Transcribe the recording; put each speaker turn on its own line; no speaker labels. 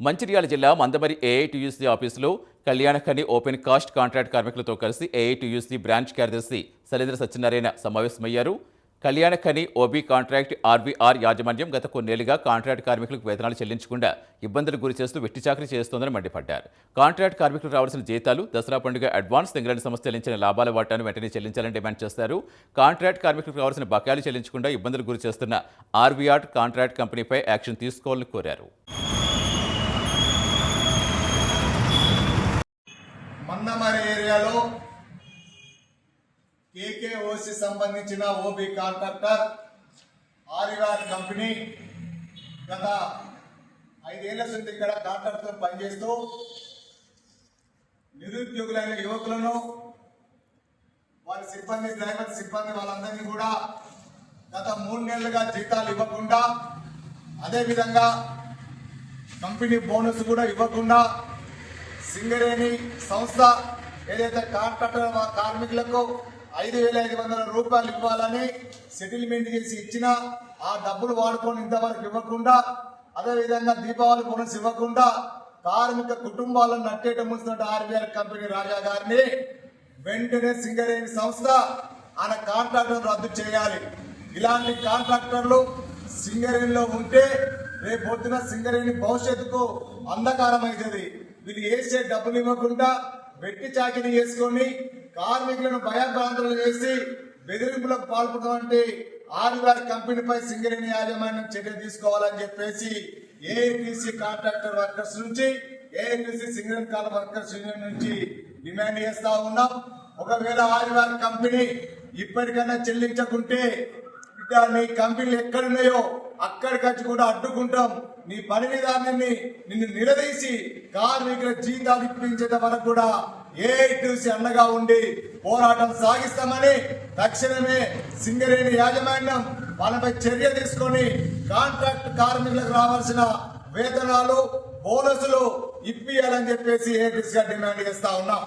మంచిర్యాల జిల్లా మందమరి ఏఐటియుసి ఆఫీసులో కళ్యాణఖని open cast contract కార్మికులతో కలిసి ఏఐటియుసి బ్రాంచ్ కార్యదర్శి శైలేంద్ర సత్యనారాయణ సమావేశమయ్యారు. కళ్యాణఖని ఓబీ కాంట్రాక్ట్ ఆర్బీఆర్ యాజమాన్యం గత కొన్నేళ్ళుగా కాంట్రాక్ట్ కార్మికులకు వేతనాలు చెల్లించకుండా ఇబ్బందులు గురి చేస్తూ వెట్టి చాకరీ చేస్తోందని మండిపడ్డారు. కాంట్రాక్ట్ కార్మికులకు రావాల్సిన జీతాలు దసరా పండుగ అడ్వాన్స్ సింగరేణి సంస్థ చెల్లించిన లాభాల వాటాను వెంటనే చెల్లించాలని డిమాండ్ చేశారు కాంట్రాక్ట్ కార్మికులకు రావాల్సిన బకాయిలు చెల్లించకుండా ఇబ్బందులు గురి చేస్తున్న ఆర్బీఆర్ కాంట్రాక్ట్ కంపెనీపై యాక్షన్ తీసుకోవాలని కోరారు.
ఏరియాలో కేకేఓసి సంబంధించిన ఓబీ కాంట్రాక్టర్ ఆరివార్ కంపెనీ గత ఐదేళ్ళ నుంచి ఇక్కడ కాంట్రాక్టర్ పనిచేస్తూ నిరుద్యోగులైన యువకులను వారి సిబ్బంది డ్రైవర్ సిబ్బంది వాళ్ళందరినీ కూడా గత మూడు నెలలుగా జీతాలు ఇవ్వకుండా అదేవిధంగా కంపెనీ బోనస్ కూడా ఇవ్వకుండా సింగరేణి సంస్థ ఏదైతే కాంట్రాక్టర్ కార్మికులకు ఐదు వేల ఐదు వందల రూపాయలు ఇవ్వాలని సెటిల్మెంట్ చేసి ఇచ్చిన ఆ డబ్బులు వాడుకొని ఇంతవరకు ఇవ్వకుండా అదేవిధంగా దీపావళి బోనస్ ఇవ్వకుండా కార్మిక కుటుంబాలను నట్టేట ముంచుతున్న ఆర్బీఆర్ కంపెనీ రాజా గారిని వెంటనే సింగరేణి సంస్థ ఆయన కాంట్రాక్టర్ రద్దు చేయాలి. ఇలాంటి కాంట్రాక్టర్లు సింగరేణిలో ఉంటే రేపు పొద్దున సింగరేణి భవిష్యత్తుకు అంధకారం అవుతుంది వీళ్ళు వేసే డబ్బులు ఇవ్వకుండా వెట్టి చాకిరీ చేసుకొని కార్మికులను భయభ్రాంతులు చేసి బెదిరింపులకు పాల్పడమంటే ఆదివారి కంపెనీపై సింగరేణి యాజమాన్యం చర్య తీసుకోవాలని చెప్పేసి ఏఐటీసీ కాంట్రాక్టర్ వర్కర్స్ నుంచి ఏఐటీసీ సింగరేణి కాల వర్కర్స్ యూనియన్ నుంచి డిమాండ్ చేస్తా ఉన్నాం. ఒకవేళ ఆదివారి కంపెనీ ఇప్పటికైనా చెల్లించకుంటే బిడ్డ నీ కంపెనీలు ఎక్కడున్నాయో అక్కడికి వచ్చి కూడా అడ్డుకుంటాం. నీ పని విధానాన్ని నిన్ను నిలదీసి కార్మికుల జీతాలు ఇప్పించేంత వరకు కూడా ఏ టూసి అండగా ఉండి పోరాటం సాగిస్తామని తక్షణమే సింగరేణి యాజమాన్యం వాళ్ళపై చర్య తీసుకొని కాంట్రాక్ట్ కార్మికులకు రావాల్సిన వేతనాలు బోనసులు ఇప్పియాలని చెప్పేసి ఏఐటీసీగా డిమాండ్ చేస్తా ఉన్నాం.